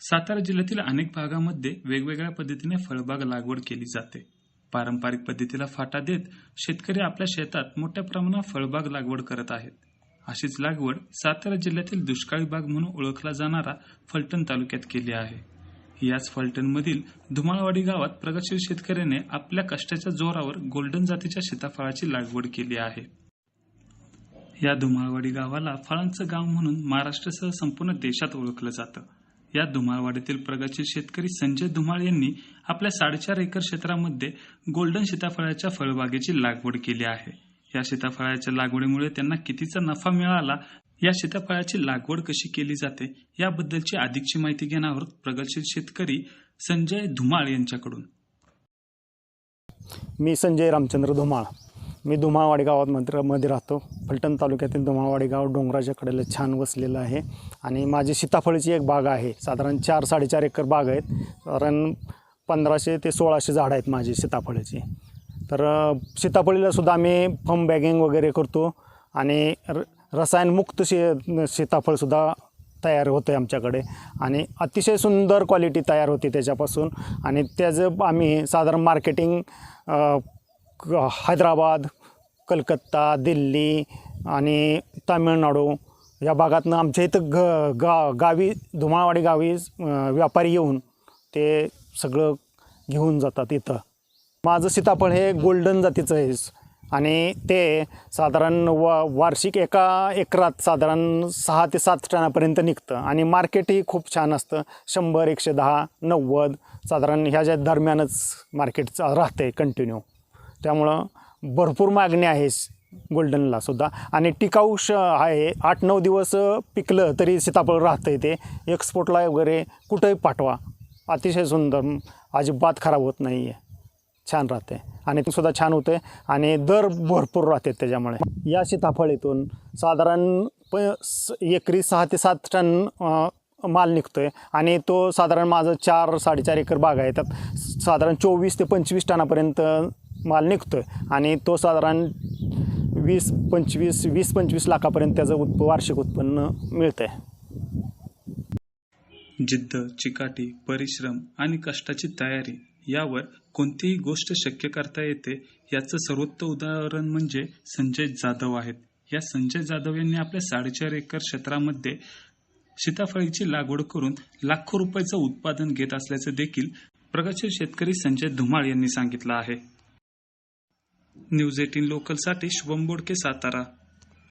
सातारा जिल्ह्यातील अनेक भागामध्ये वेगवेगळ्या पद्धतीने फळबाग लागवड केली जाते. पारंपरिक पद्धतीला फाटा देत शेतकरी आपल्या शेतात मोठ्या प्रमाणात फळबाग लागवड करत आहेत. अशीच लागवड सातारा जिल्ह्यातील दुष्काळी बाग म्हणून ओळखला जाणारा फलटण तालुक्यात केली आहे. याच फलटणमधील धुमाळवाडी गावात प्रगतशील शेतकऱ्याने आपल्या कष्टाच्या जोरावर गोल्डन जातीच्या सीताफळाची लागवड केली आहे. या धुमाळवाडी गावाला फळांचं गाव म्हणून महाराष्ट्रासह संपूर्ण देशात ओळखलं जातं. या धुमाळवाडीतील प्रगतशील शेतकरी संजय धुमाळ यांनी आपल्या साडेचार एकर क्षेत्रामध्ये गोल्डन सीताफळाच्या फळबागेची लागवड केली आहे. या सीताफळाच्या लागवडीमुळे त्यांना कितीचा नफा मिळाला या सीताफळाची लागवड कशी केली जाते याबद्दलची अधिकची माहिती घेणार आहोत प्रगतशील शेतकरी संजय धुमाळ यांच्याकडून. मी संजय रामचंद्र धुमाळ. मी धुमाळवाडी गावात मंत्रमध्ये राहतो. फलटण तालुक्यातील धुमाळवाडी गाव डोंगराच्या कडेला छान वसलेलं आहे. आणि माझी सीताफळीची एक बाग आहे. साधारण चार साडेचार एकर बाग आहेत. साधारण पंधराशे ते सोळाशे झाडं आहेत माझी सीताफळीची. तर सीताफळीलासुद्धा आम्ही फम बॅगिंग वगैरे करतो. आणि र रसायनमुक्त शे सीताफळसुद्धा तयार होतं आहे आमच्याकडे. आणि अतिशय सुंदर क्वालिटी तयार होती त्याच्यापासून. आणि त्याचं आम्ही साधारण मार्केटिंग क- हैदराबाद कलकत्ता दिल्ली आणि तामिळनाडू या भागातनं आमच्या इथं ग गा गावी धुमाळवाडी गावी व्यापारी येऊन ते सगळं घेऊन जातात इथं. माझं सीताफळ हे गोल्डन जातीचं आहे. आणि ते साधारण व वार्षिक एका एकरात साधारण सहा ते सात टनापर्यंत निघतं. आणि मार्केटही खूप छान असतं. शंभर एकशे दहा नव्वद साधारण ह्याच्या दरम्यानच मार्केट राहते कंटिन्यू त्यामुळं भरपूर मागणी आहे गोल्डनला सुद्धा. आणि टिकाऊ श आहे आठ नऊ दिवस पिकलं तरी सीताफळ राहतं ते. एक्सपोर्टला वगैरे कुठंही पाठवा. अतिशय सुंदर. अजिबात खराब होत नाही आहे छान राहते आणि ते सुद्धा छान होते आणि दर भरपूर राहते त्याच्यामुळे. या सीताफळीतून साधारण प स- एकरी सहा ते सात टन माल निघतो आहे आणि तो साधारण माझं चार साडेचार एकर बाग आहे. त्यात साधारण चोवीस ते पंचवीस टनापर्यंत माल निघतो आहे आणि तो साधारण वीस पंचवीस वीस पंचवीस लाखापर्यंत त्याचं उत्प वार्षिक उत्पन्न मिळतं आहे जिद्द चिकाटी परिश्रम आणि कष्टाची तयारी यावर कोणतीही गोष्ट शक्य करता येते याचं सर्वोत्तम उदाहरण म्हणजे संजय जाधव आहेत. या संजय जाधव यांनी आपल्या साडेचार एकर क्षेत्रामध्ये सीताफळीची लागवड करून लाखो रुपयाचं उत्पादन घेत असल्याचं देखील प्रगतशील शेतकरी संजय धुमाळ यांनी सांगितलं आहे. न्यूज एटीन लोकलसाठी शुभम बोडके सातारा.